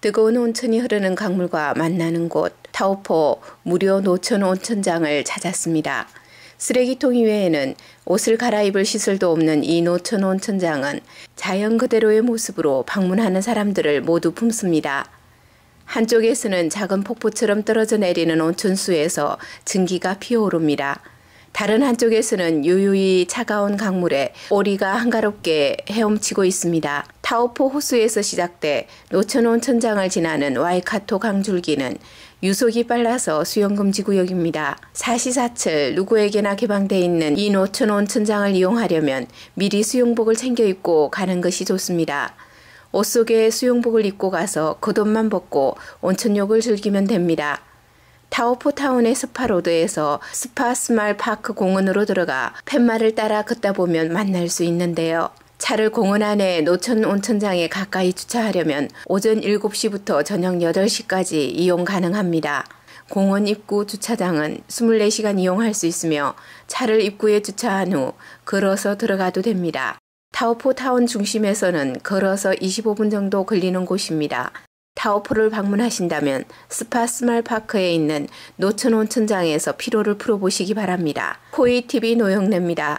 뜨거운 온천이 흐르는 강물과 만나는 곳 타오포 무료 노천 온천장을 찾았습니다. 쓰레기통 이외에는 옷을 갈아입을 시설도 없는 이 노천 온천장은 자연 그대로의 모습으로 방문하는 사람들을 모두 품습니다. 한쪽에서는 작은 폭포처럼 떨어져 내리는 온천수에서 증기가 피어오릅니다. 다른 한쪽에서는 유유히 차가운 강물에 오리가 한가롭게 헤엄치고 있습니다. 타오포 호수에서 시작돼 노천 온 천장을 지나는 와이카토 강줄기는 유속이 빨라서 수영금지 구역입니다. 사시사철 누구에게나 개방돼 있는 이 노천 온 천장을 이용하려면 미리 수영복을 챙겨 입고 가는 것이 좋습니다. 옷 속에 수영복을 입고 가서 겉옷만 벗고 온천욕을 즐기면 됩니다. 타오포타운의 스파로드에서 스파 스말 파크 공원으로 들어가 팻말을 따라 걷다 보면 만날 수 있는데요. 차를 공원 안에 노천 온천장에 가까이 주차하려면 오전 7시부터 저녁 8시까지 이용 가능합니다. 공원 입구 주차장은 24시간 이용할 수 있으며 차를 입구에 주차한 후 걸어서 들어가도 됩니다. 타오포 타운 중심에서는 걸어서 25분 정도 걸리는 곳입니다. 타오포를 방문하신다면 스파 스말 파크에 있는 노천 온천장에서 피로를 풀어보시기 바랍니다. 코이 TV 노영래입니다.